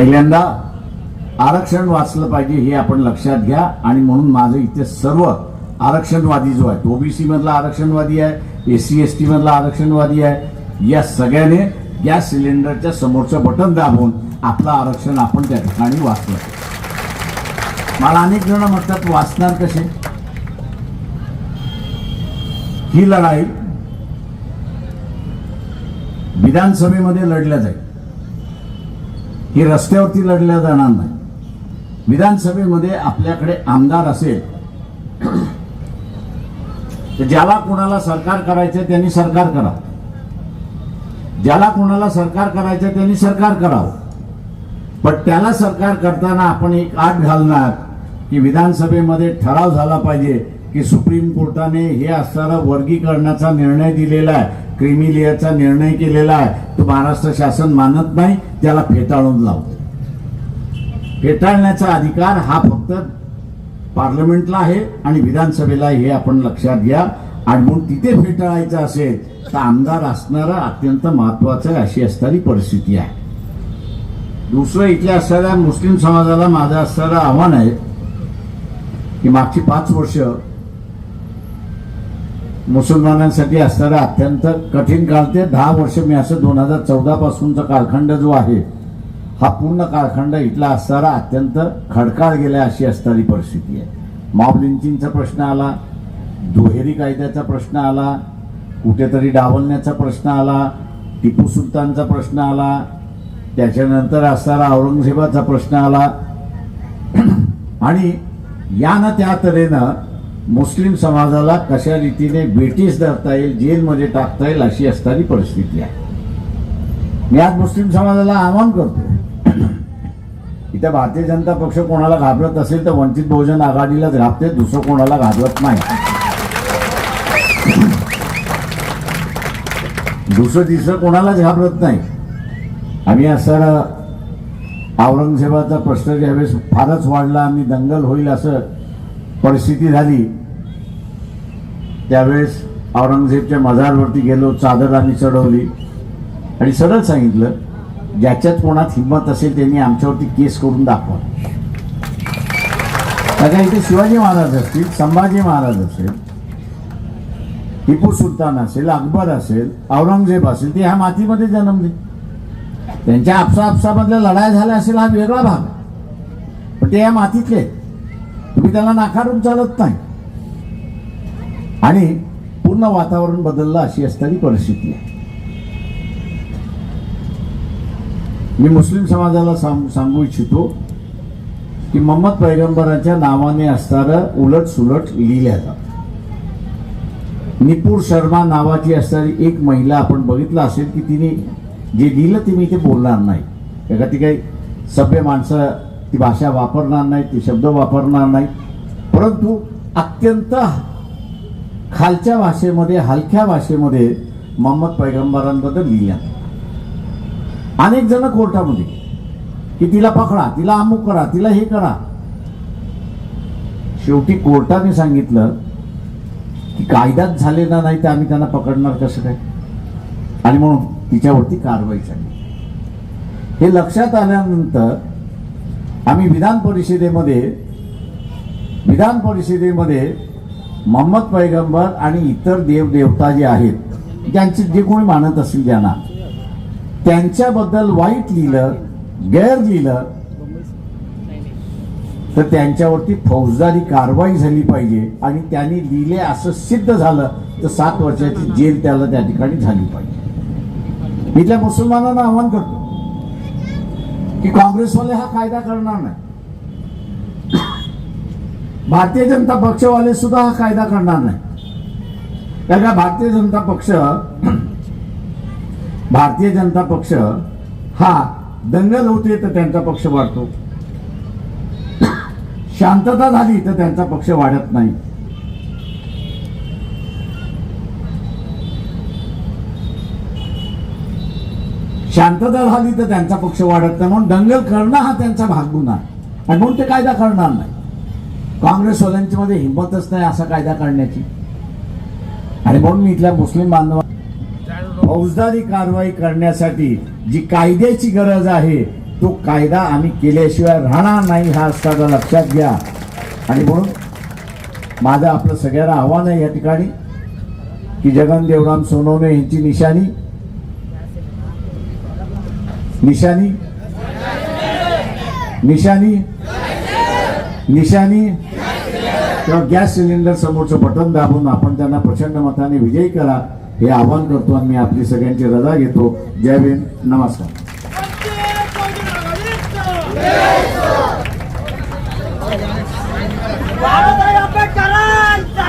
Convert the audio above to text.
पहिल्यांदा आरक्षण वाचलं पाहिजे हे आपण लक्षात घ्या. आणि म्हणून माझं इथे सर्व आरक्षणवादी जो आहे ओबीसी मधला आरक्षणवादी आहे एसी एस टी मधला आरक्षणवादी आहे या सगळ्याने गॅस सिलेंडरच्या समोरचं बटन दाबून आपलं आरक्षण आपण त्या ठिकाणी वाचलं. मला अनेक जण म्हणतात वाचणार कसे? ही लढाई विधानसभेमध्ये लढल्या जाईल. ही रस्त्यावरती लढल्या जाणार नाही. विधानसभेमध्ये आपल्याकडे आमदार असेल तर ज्याला कोणाला सरकार करायचं त्यांनी सरकार करा. ज्याला कोणाला सरकार करायचं त्यांनी सरकार करावं. पण त्याला सरकार करताना आपण एक आठ घालणार की विधानसभेमध्ये ठराव झाला पाहिजे की सुप्रीम कोर्टाने हे असणारा वर्गीकरणाचा निर्णय दिलेला आहे. क्रिमिलियाचा निर्णय केलेला आहे. तो महाराष्ट्र शासन मानत नाही त्याला फेटाळून लावतो. फेटाळण्याचा अधिकार हा फक्त पार्लमेंटला आहे आणि विधानसभेला हे आपण लक्षात घ्या. आणि म्हणून तिथे फेटाळायचं असेल तर आमदार असणारा अत्यंत महत्वाचं अशी असणारी परिस्थिती आहे. दुसरं इथल्या असणाऱ्या मुस्लिम समाजाला माझं असणारं आव्हान आहे की मागची पाच वर्ष मुसलमानांसाठी असणारा अत्यंत कठीण काळ ते दहा वर्ष मी असं दोन हजार चौदापासूनचा कालखंड जो आहे हा पूर्ण कालखंड इथला असणारा अत्यंत खडकाळ गेला अशी असणारी परिस्थिती आहे. मॉब लिंचिंगचा प्रश्न आला दुहेरी कायद्याचा प्रश्न आला कुठेतरी डावलण्याचा प्रश्न आला टिपू सुलतानचा प्रश्न आला त्याच्यानंतर असणारा औरंगजेबाचा प्रश्न आला. आणि या ना त्या तऱ्हेनं मुस्लिम समाजाला कशा रीतीने ब्रिटिश धरता येईल जेलमध्ये टाकता येईल अशी असणारी परिस्थिती आहे. मी आज मुस्लिम समाजाला आवाहन करतो इथं भारतीय जनता पक्ष कोणाला घाबरत असेल तर वंचित बहुजन आघाडीलाच घाबते दुसरं कोणाला घाबरत नाही. दुसरं तिसरं कोणालाच घाबरत नाही. आम्ही असं औरंगजेबाचा प्रश्न ज्यावेळेस फारच वाढला आणि दंगल होईल असं परिस्थिती झाली. त्यावेळेस औरंगजेबच्या मजारवरती गेलो चादर आम्ही चढवली. आणि सरळ सांगितलं ज्याच्यात कोणात हिंमत असेल त्यांनी आमच्यावरती केस करून दाखवा. आता इथे शिवाजी महाराज असतील संभाजी महाराज असेल टिपू सुलतान असेल अकबर असेल औरंगजेब असेल ते ह्या मातीमध्ये जन्मले. त्यांच्या आपसा आपसामधल्या लढाया झाल्या असेल हा वेगळा भाग. पण ते या मातीतले आहेत. तुम्ही त्याला नाकारून चालत नाही. आणि पूर्ण वातावरण बदललं अशी असणारी परिस्थिती आहे. मी मुस्लिम समाजाला सांग सांगू इच्छितो की मोहम्मद पैगंबराच्या नावाने असणारं उलट सुलट लिहिल्या जात. निपूर शर्मा नावाची असणारी एक महिला आपण बघितलं असेल की तिने जे लिहिलं ते मी ते बोलणार नाही. का ती काही सभ्य माणसं ती भाषा वापरणार नाही ती शब्द वापरणार नाही. परंतु अत्यंत खालच्या भाषेमध्ये हलक्या भाषेमध्ये मोहम्मद पैगंबरांबद्दल लिहिल्या अनेक जण कोर्टामध्ये की तिला पकडा तिला अमुक करा तिला हे करा. शेवटी कोर्टाने सांगितलं की कायदाच झालेला नाही तर आम्ही त्यांना पकडणार कसं काय? आणि म्हणून तिच्यावरती कारवाई झाली. हे लक्षात आल्यानंतर आम्ही विधान परिषदेमध्ये विधान परिषदेमध्ये मोहम्मद पैगंबर आणि इतर देवदेवता जे आहेत ज्यांचे जे कोणी मानत असतील ज्यांना त्यांच्याबद्दल वाईट लिहिलं गैर लिहिलं तर त्यांच्यावरती फौजदारी कारवाई झाली पाहिजे आणि त्यांनी लिहिले असं सिद्ध झालं तर सात वर्षाची जेल त्याला त्या ठिकाणी झाली पाहिजे. इथल्या मुसलमानांना आव्हान करतो. की काँग्रेसवाले हा कायदा करणार नाही. भारतीय जनता पक्षवाले सुद्धा हा कायदा करणार नाही. कारण का भारतीय जनता पक्ष भारतीय जनता पक्ष हा दंगल होते तर त्यांचा पक्ष वाढतो. शांतता झाली तर त्यांचा पक्ष वाढत नाही. शांतता झाली तर त्यांचा पक्ष वाढत नाही. म्हणून दंगल करणं हा त्यांचा भाग गुन्हा. आहे आणि म्हणून ते कायदा करणार नाही. काँग्रेसवाल्यांच्या मध्ये हिंमतच नाही असा कायदा करण्याची. आणि म्हणून मी इथल्या मुस्लिम बांधवा फौजदारी कारवाई करण्यासाठी जी कायद्याची गरज आहे तो कायदा आम्ही केल्याशिवाय राहणार नाही हा असताना लक्षात घ्या. आणि म्हणून माझं आपलं सगळ्यांना आव्हान आहे या ठिकाणी की जगन देवराम सोनवणे यांची निशाणी निशानी? निशानी? निशानी? किंवा गॅस सिलेंडर समोरचं बटन दाबून आपण त्यांना प्रचंड मताने विजयी करा हे आवाहन करतो आणि मी आपली सगळ्यांची रजा घेतो. जय भीम. नमस्कार. बाबासाहेब आंबेडकरांचा